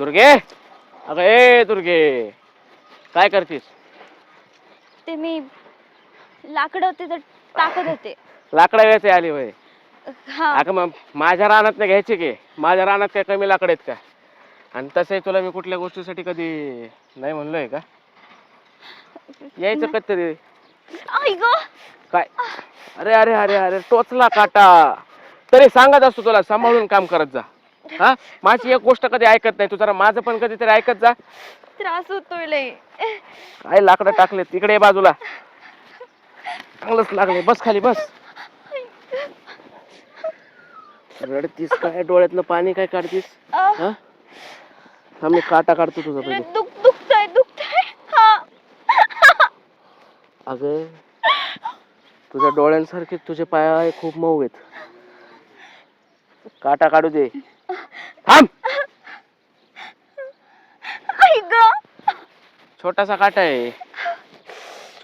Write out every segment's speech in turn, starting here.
दुर्गे? अगं ए दुर्गे. काय करतीस? ते मी लाकडं तिथं टाकत होते. लाकडा घ्यायचे आली हा. अगं मग माझ्या रानात नाही घ्यायचे की. माझ्या रानात काय कमी लाकड आहेत का? आणि तसंही तुला मी कुठल्या गोष्टीसाठी कधी नाही म्हणलोय का? यायचं कधीतरी आई ग. काय? अरे अरे अरे अरे टोचला काटा. तरी सांगत असतो तुला सांभाळून काम करत जा. हा? माझी एक गोष्ट कधी ऐकत नाही. तू जरा माझं पण कधीतरी ऐकत जा. त्रास होतोय लय काय लाकडं टाकले तिकडे बाजूला. चांगलंच लागले बस खाली बस. रडतीस काय? डोळ्यातलं पाणी काय काढतीस? हा? मी काटा काढतो तुझा पहिले. दुख दुखतंय दुखतंय. हा. अगं तुझ्या डोळ्यांसारखे तुझे पाय खूप मऊ आहेत. काटा काढू दे. थांब. आई ग. छोटासा काटा आहे.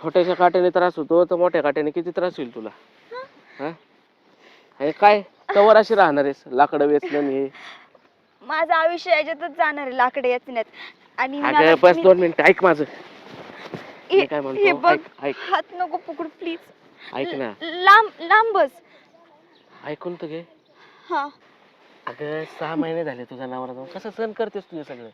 छोट्याशा काट्याने त्रास होतो तर मोठ्या काट्याने किती त्रास होईल तुला? हा? हे काय? कवर अशी राहणार आहेस? लाकडं वेचलं हे? माझं आयुष्य याच्यातच जाणार आहे लाकडे याचण्यात. आणि अगं मला- बस दोन मिनिटं ऐक माझं. हे- काय म्हणतो? बघ ऐक- ऐक. हात नको पकडू प्लीज ऐक ना. लांब लांब बस. ऐकून तर घे. हा. अगं सहा महिने झाले तुझ्या नावाला जाऊन कसं सहन करतेस तुझे सगळं?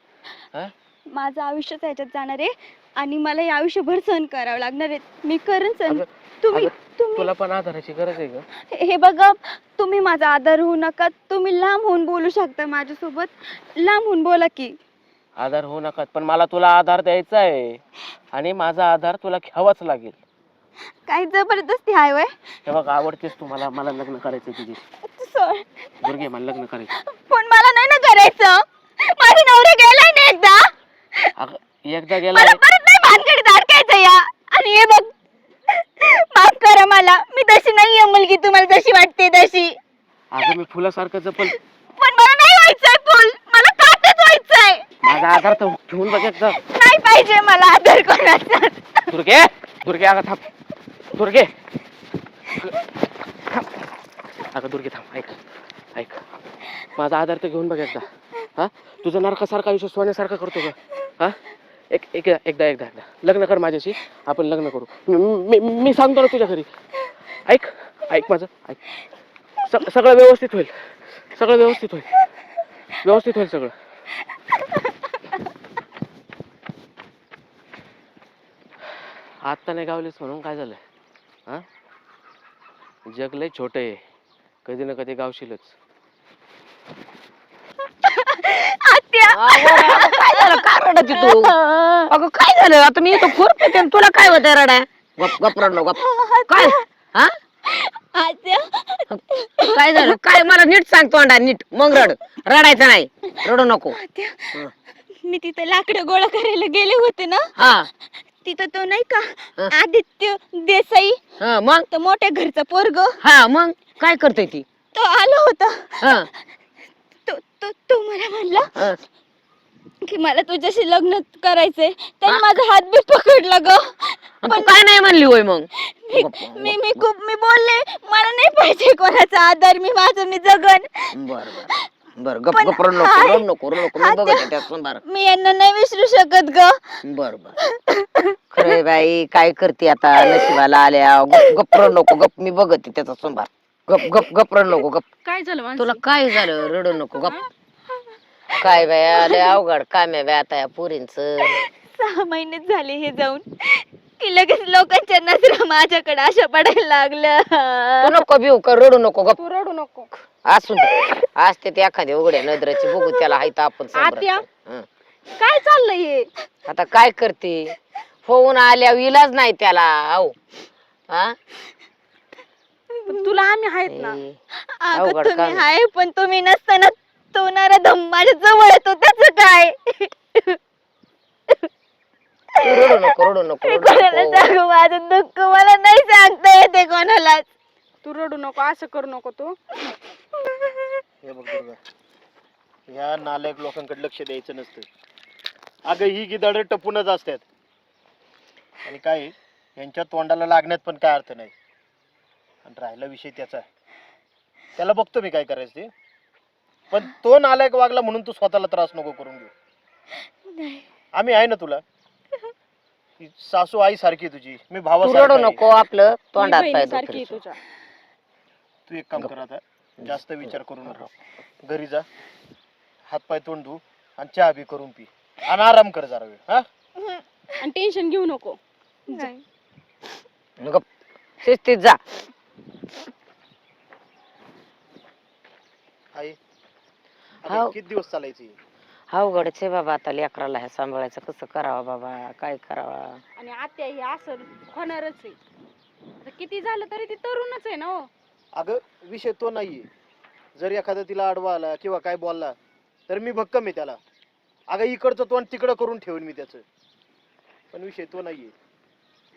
हा? माझं आयुष्यच ह्याच्यात जाणार आहे आणि मला हे आयुष्यभर सहन करावं लागणार आहे. मी करेन सहन अगं- तुम्ही अगं, तुम्ही तुला पण आधाराची गरज आहे ग. हे बघा तुम्ही माझा आधार होऊ नका. तुम्ही लांब होऊन बोलू शकता माझ्यासोबत. लांब होऊन बोला की. आधार होऊ नका पण मला तुला आधार द्यायचा आहे. आणि माझा आधार तुला घ्यावाच लागेल. काही जबरदस्ती आहे वय. हे बघ आवडतेस तू मला मला लग्न करायचं तुझी सोड. दुर्गे मला लग्न करायचं. पण मला नाही ना करायचं. माझा नवरा गेलाय ना एकदा. अगं एकदा गेला मला परत नाही भानगडीत अडकायचं या. आणि हे बघ माफ करा मला. मी तशी नाहीये मुलगी तुम्हाला जशी वाटते तशी. अगं मी फुलासारखं जपल. पण मला नाही व्हायचंय फुल. मला काटच व्हायचंय. माझा आधार तर घेऊन बघ एकदा. नाही पाहिजे मला आधार कोणाचा. दुर्गे दुर्गे अगं थांब. दुर्गे थांब. अगं दुर्गे थांब ऐक. ऐक माझा आधार तर घेऊन बघ एकदा. हा? तुझं नरकासारखा आयुष्य सोन्यासारखं करतो का हा? एक एकदा एकदा एकदा एकदा. लग्न कर माझ्याशी. आपण लग्न करू. मी मी- सांगतो ना तुझ्या घरी. ऐक ऐक माझं ऐक. सग सगळं व्यवस्थित होईल. सगळं व्यवस्थित होईल. व्यवस्थित होईल सगळं. आत्ता नाही गावलीस म्हणून काय झालं हा? जग लय छोटं आहे. कधी ना कधी गावशीलच आत्या काय झालं? का रडत तू? अगं काय झालं? आता मी इथं खुरपते आणि तुला काय होत रडा? गप गप रडलो गप. काय? हा? काय झालं? काय? मला नीट सांगतो अंडा नीट. मग रड. रडायचं नाही. रडू नको. हं. मी तिथे लाकडं गोळा करायला गेले होते ना? हा. तिथं तो नाही का. आदित्य देसाई. हा मग? तो मोठ्या घरचा पोरग. हा मग? काय करते ती? तो आला होता. हा. तो मला म्हणला. की मला तुझ्याशी लग्न करायचंय. त्याने माझा हात बी पकडला ग. तू काय नाही म्हणली होय मग? मी मी मी खूप मी बोलले मला नाही पाहिजे कोणाचा आधार मी माझं मी जगन. बर बर. बर गप पण गप रड नको हाय. रड नको रड नको मी बघत त्या- आहे त्यातून बार. मी यांना नाही विसरू शकत ग. बर बर. खरे बाई काय करते आता? नशिबाला आल्या गप गप रड नको गप मी बघत आहे त्याचा सोमवार गप गप गप रड नको गप. काय झालं तुला काय झालं? रडू नको गप. काय बाय आले अवघड काम आहे बाय आता या पुरींच. सहा महिने झाले हे जाऊन की लगेच लोकांच्या नजरा माझ्याकडे अशा पडायला लागल्या. तू नको भिऊ कर रडू नको गप. तू रडू नको. असून दे. असते ते एखाद्या उघड्या नजराची बघू त्याला हाय तर आपण आत्या? हं. काय चाललंय हे? आता काय करते? फोन आल्या इलाज नाही त्याला आहो. हा? तुला आम्ही आहेत ना. ए, अगं अवघड तुम्ही काम. आहे. पण तुम्ही नसताना तो धम माझ्या जवळ येतो त्याच काय? तू रडू नको रडू नको मी रडू कोणाला नको सांगू? माझं दुःख मला नाही सांगता येते कोणालाच. तू रडू नको असं करू नको तू. हे बघ दुर्गा ह्या नालायक लोकांकडे लक्ष द्यायचं नसतं. अगं ही गिदाड टपूनच असतात. आणि काय आहे, यांच्या तोंडाला लागण्यात पण काय अर्थ नाही. आणि राहिला विषय त्याचा. त्याला बघतो मी काय करायचं ते. पण तो नालायक वागला म्हणून तू स्वतःला त्रास नको करून घेऊ. नाही. आम्ही आहे ना तुला? सासू आई सारखी आहे तुझी. मी तू भावा रडू नको आपलं मी तोंडात पाय बहिणीसारखी आहे. तुझ्या. तू एक काम कर आता. जास्त विचार करू नका. घरी जा. हात पाय तोंड धू आणि चहा बी करून पी. आणि आराम कर जरा वेळ. हा? आणि टेन्शन घेऊ नको. नाही. गप. शिस्तीत जा. आई हाव. किती दिवस चालायची? अवघडच आहे बाबा आता लेकराला हे सांभाळायचं कसं करावं बाबा काय करावं? आणि आत्या ही असं होणारच आहे. आता किती झालं तरी ती तरुणच आहे ना हो. अगं विषय तो नाहीये. जर एखादा तिला आडवा आला किंवा काय बोलला तर मी भक्कम आहे त्याला. अगं इकडचं तोंड तिकडं करून ठेवेन मी त्याचं. पण विषय तो नाहीये.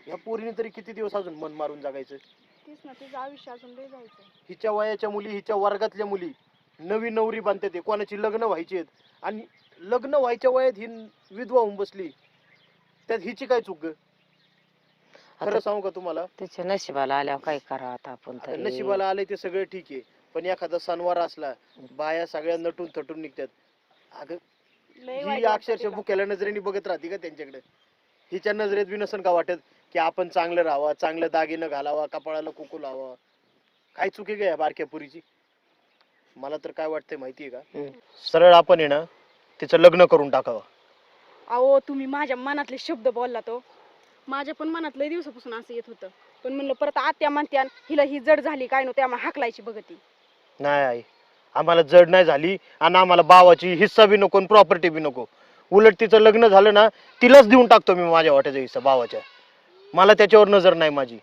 ह्या पोरीने तरी किती दिवस अजून मन मारून जगायचं? तीच ना तुझं आयुष्य अजून लय जायचं हिच्या वयाच्या मुली हिच्या वर्गातल्या मुली नवी नवरी बांधते ते. कोणाची लग्न व्हायची आहेत? आणि लग्न व्हायच्या वयात ही विधवा होऊन बसली. त्यात हिची काय चूक ग? खरं आता सांगू का तुम्हाला? तिच्या नशिबाला आल्यावर काय करावं आता आपण आता तरी? नशिबाला आले ते सगळं ठीक आहे. पण एखादा सणवार असला बाया सगळ्या नटून थटून निघतात. अगं लय ही वाटतं अक्षरशः तिला. भुक्याला नजरेने बघत राहते का त्यांच्याकडे? हिच्या नजरेत बी नसन का वाटत? की आपण चांगलं राहावं चांगलं दागिनं घालावा कपाळाला कुकू लावा काय चुकी काय बारक्या पुरीची? मला तर काय वाटतंय माहितीये का. सरळ आपण आहे ना तिचं लग्न करून टाकावं. अहो तुम्ही माझ्या मनातले शब्द बोलला तो माझ्या पण मनात लय दिवसापासून असं येत होतं. पण म्हणलं परत आत्या म्हणत्या हिला ही जड झाली काय नव्हती आम्हाला हाकलायची बघती नाही आई आम्हाला जड नाही झाली आणि आम्हाला भावाची हिस्सा बी नको प्रॉपर्टी बी नको. उलट तिचं लग्न झालं ना तिलाच देऊन टाकतो मी माझ्या वाट्याचा हिस्सा भावाच्या मला त्याच्यावर नजर नाही माझी.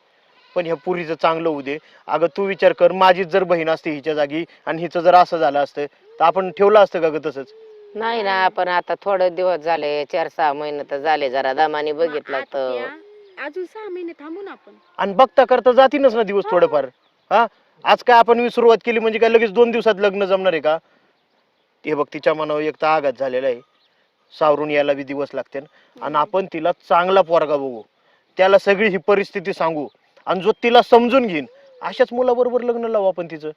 पण ह्या पुरीचं चांगलं होऊ दे. अगं तू विचार कर माझीच जर बहीण असते हिच्या जागी आणि हिचं जर असं झालं असतं तर आपण ठेवलं असतं का ग तसंच? नाही ना पण आता थोडे दिवस झाले चार सहा महिने तर झाले जरा दमाने बघितलं तर. आत्या, अजून सहा महिने थांबू ना आपण. आणि बघता करता जातीनच ना दिवस थोडेफार. हा? आज काय आपण सुरुवात केली म्हणजे काय लगेच दोन दिवसात लग्न जमणार आहे का? हे बघ तिच्या मनावर एक तर आघात झालेला आहे. सावरून यायला बी दिवस लागते आणि आपण तिला चांगला पोरगा बघू. त्याला सगळी ही परिस्थिती सांगू. आणि जो तिला समजून घेईन अशाच मुलाबरोबर लग्न लावू आपण तिचं.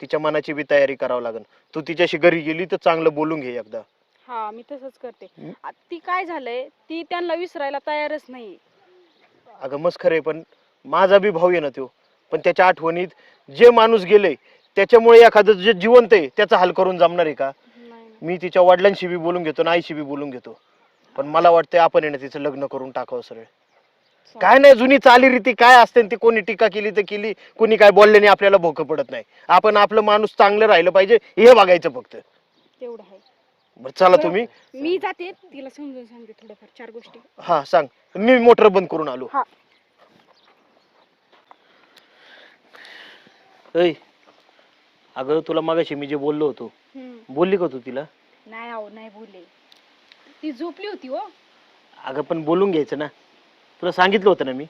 तिच्या मनाची बी तयारी करावं लागेल तू तिच्याशी घरी गेली तर चांगलं बोलून घे एकदा. हा मी तसंच करते. हम्म. आ, ती काय झालंय ती त्यांना विसरायला तयारच नाही अगं मस्त खरंय पण माझा बी भाऊ आहे ना तो पण त्याच्या आठवणीत जे माणूस गेले त्याच्यामुळे एखादं जे जिवंत आहे त्याचा हाल करून जमणार आहे का. मी तिच्या वडिलांशी बी बोलून घेतो आणि आईशी बी बोलून घेतो. पण मला वाटतंय आपण आहे ना तिचं लग्न करून टाकावं सरळ. काय नाही जुनी चालीरीती काय असते ती कोणी टीका केली तर केली कोणी काय बोलल्याने आपल्याला भोकं पडत नाही. आपण आपलं माणूस चांगलं राहिलं पाहिजे हे बघायचं फक्त. तेवढं आहे. बरं चला तुम्ही. मी जाते तिला समजून सांगते थोडंफार चार गोष्टी. हा सांग. मी मोटर बंद करून आलो. हा. ऐ अगं तुला मगाशी मी जे बोललो होतो हम्म. बोलली का तू तिला? नाही आहो नाही बोलले. ती झोपली होती हो. अगं पण बोलून घ्यायचं ना. तुला सांगितलं होतं ना मी.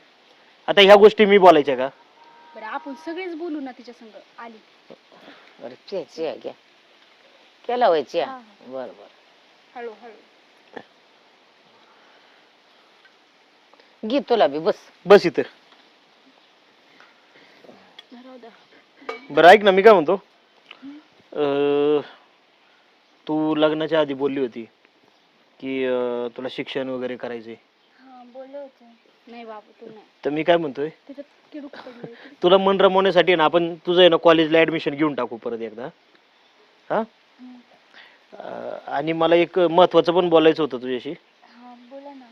आता ह्या गोष्टी मी बोलायच्या का? बरं आपण सगळेच बोलू ना तिच्या संग. आली. बरं चे चे घ्या. केला होय चे हा, हा. बर बर. हळू हळू. घे तुला बी बस. बस इथं. राहू द्या. बरं ऐक ना मी काय म्हणतो? अं, तू लग्नाच्या आधी बोलली होती. की अं, तुला शिक्षण वगैरे करायचे हा बोलले होते. नाही बाबू तू नाही. तर मी काय म्हणतोय? त्याच्यात किडूक पडलंय तुला मन रमवण्यासाठी ना आपण तुझं आहे ना कॉलेजला ऍडमिशन घेऊन टाकू परत एकदा. हा? अं, आणि मला एक महत्वाचं पण बोलायचं होतं तुझ्याशी. हा बोला ना.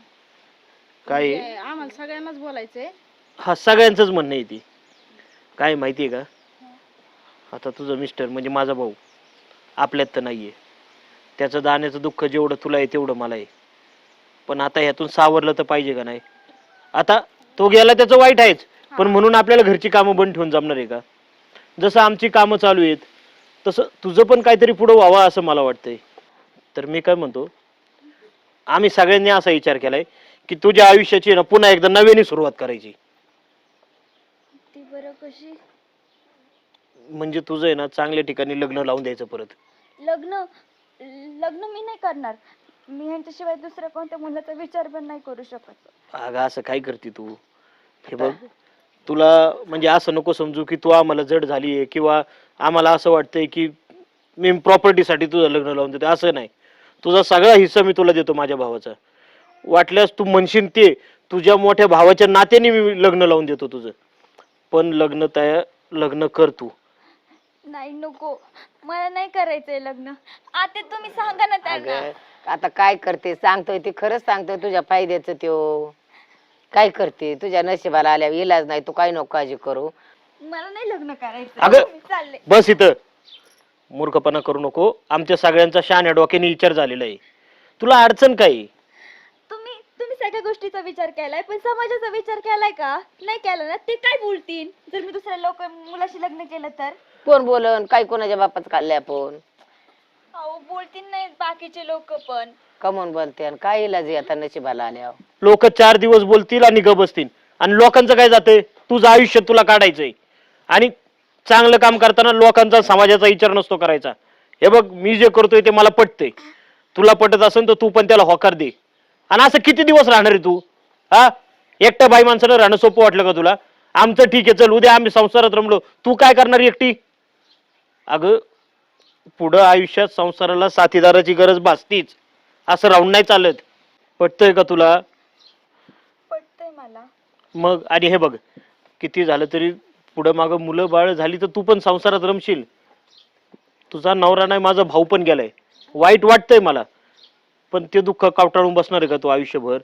काय? आहे? म्हणजे आम्हाला सगळ्यांनाच बोलायचंय. हा सगळ्यांचंच म्हणणं आहे ती. काय माहिती आहे का? आता तुझं मिस्टर म्हणजे माझा भाऊ. आपल्यात तर नाही आहे त्याचं दाण्याचं दुःख जेवढं तुला आहे तेवढं मला आहे. पण आता ह्यातून सावरलं तर पाहिजे का नाही? आता तो गेला त्याचं वाईट आहेच. पण म्हणून आपल्याला घरची कामं बंद ठेवून जमणार आहे का? जसं आमची कामं चालू आहेत तसं तुझं पण काहीतरी पुढं व्हावं असं मला वाटतंय. तर मी काय म्हणतो आम्ही सगळ्यांनी असा विचार केलाय की तुझ्या आयुष्याची ना पुन्हा एकदा नव्याने सुरुवात करायची. ती बरं कशी? म्हणजे तुझं आहे ना चांगल्या ठिकाणी लग्न लावून द्यायचं परत. लग्न? लग्न मी नाही करणार. मी ह्यांच्याशिवाय दुसऱ्या कोणत्या मुलाचा विचार पण नाही करू शकत. अगं असं काय करते तू? हे बघ तुला म्हणजे असं नको समजू की तू आम्हाला जड झाली आहे किंवा आम्हाला असं वाटतंय की मी प्रॉपर्टीसाठी तुझं लग्न लावून देते असं नाही. तुझा सगळा हिस्सा मी तुला देतो माझ्या भावाचा. वाटल्यास तू म्हणशील ते तुझ्या मोठ्या भावाच्या नात्याने मी लग्न लावून देतो तुझं. पण लग्न तया लग्न कर तू. नाही नको. मला नाही करायचंय लग्न. आता तुम्ही सांगा ना त्यांना. अगं आता काय करते? सांगतोय ती खरंच सांगतोय तुझ्या फायद्याचं त्यो. काय करते? तुझ्या नशिबाला आल्या इलाज नाही तू काय नको काळजी करू? मला नाही लग्न करायचं अगं! मी चालले. बस इथं. मूर्खपणा करू नको. आमच्या सगळ्यांचा शान डोक्याने विचार झालेला आहे. तुला अडचण काय? आहे? तुम्ही तुम्ही सगळ्या गोष्टीचा विचार केलाय पण समाजाचा विचार केलाय का? नाही केला ना? ते काय बोलतील? जर मी दुसऱ्या लोक मुलाशी लग्न केलं तर? कोण बोलन? काय कोणाच्या बापाच काढले आपण? अहो बोलतील नाही बाकीचे लोक पण. कमून बोलते आणि काय इलाज आहे आता नशिबाला आल्या लोक चार दिवस बोलतील आणि ग बसतील आणि लोकांचं काय जातंय? तुझं आयुष्य तुला काढायचंय. आणि चांगलं काम करताना लोकांचा समाजाचा विचार नसतो करायचा. हे बघ मी जे करतोय ते मला पटतंय. तुला पटत असेल तर तू पण त्याला होकार दे. आणि असं किती दिवस राहणार आहे तू? हा? एकट्या बाई माणसानं राहणं सोपं वाटलं का तुला? आमचं ठीक आहे चल उद्या आम्ही संसारात रमलो. तू काय करणार एकटी? अगं पुढं आयुष्यात संसाराला साथीदाराची गरज भासतीच. असं राहून नाही चालत. पटतंय का तुला? पटतंय मला. मग आणि हे बघ किती झालं तरी पुढं मागं मुलं बाळ झाली तर तू पण संसारात रमशील. तुझा नवरा नाही माझा भाऊ पण गेलाय. वाईट वाटतंय मला. पण ते दुःख कावटाळून बसणार आहे का तू आयुष्यभर?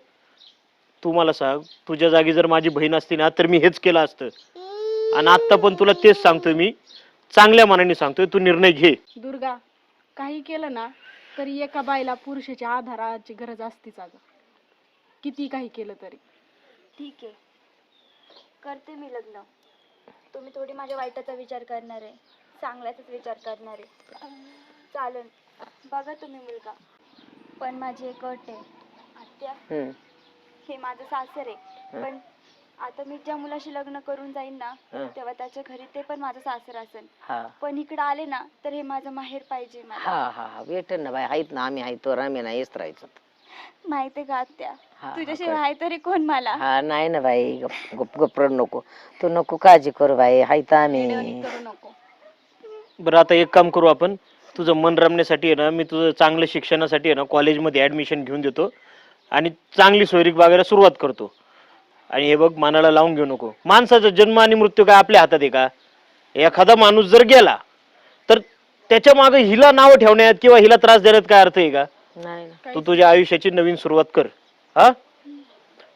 तू मला सांग तुझ्या जागी जर माझी बहीण असती ना तर मी हेच केलं असतं. आणि आत्ता पण तुला तेच सांगतोय मी. चांगल्या मनाने सांगतोय तू निर्णय घे. दुर्गा काही केलं ना तरी एका बाईला पुरुषाच्या आधाराची गरज असतीच अगं. किती काही केलं तरी. ठीक आहे. करते मी लग्न. तुम्ही थोडी माझ्या वाईटाचा विचार करणार आहे. चांगल्याचाच विचार करणार आहे. चालेल. बघा तुम्ही मुलगा. पण माझी एक अट आहे. आत्या. हे माझं सासर आहे. पण आता मी ज्या मुलाशी लग्न करून जाईन ना हं. तेव्हा त्याच्या घरी ते पण माझं सासर असेल. हा. पण इकडे आले ना तर हे माझं माहेर पाहिजे मला. हा हा हा. ना बाई. आहेत ना आम्ही आहेत तो आम्ही नाही येत राहायचं. माहितीये का आत्या? हा, हा, तुझ्याशिवाय आहे तरी कोण मला? हा नाही ना बाई. गप गप गपरड नको. तू नको काळजी करू बाई. आहेत आम्ही. येड्यावानी करू नको. बरं आता एक काम करू आपण. तुझं मन रमण्यासाठी आहे ना मी तुझं चांगलं शिक्षणासाठी आहे ना कॉलेजमध्ये ॲडमिशन घेऊन देतो. आणि चांगली सोयरीक बघायला सुरुवात करतो. आणि हे बघ मनाला लावून घेऊ नको. माणसाचा जन्म आणि मृत्यू काय आपल्या हातात आहे का? एखादा माणूस जर गेला तर त्याच्यामागे हिला नाव ठेवण्यात किंवा हिला त्रास देण्यात काय अर्थ आहे का? नाही ना. तू तुझ्या आयुष्याची नवीन सुरुवात कर. हा?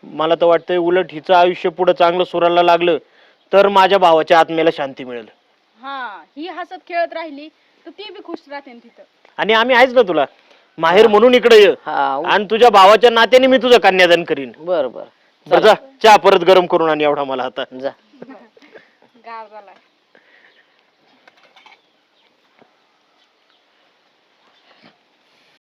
मला तर वाटतंय उलट हिचं आयुष्य पुढं चांगलं सुरायला लागलं तर माझ्या भावाच्या आत्म्याला शांती मिळेल. हा ही हसत खेळत राहिली तर ती बी खुश राहते ना तिथं. आणि आम्ही आहेच ना तुला. माहेर म्हणून इकडे ये. हा आणि तुझ्या भावाच्या नात्याने मी तुझं कन्यादान करीन. बर बर. बरं जा चहा परत गरम करून आणि एवढा मला आता. जा.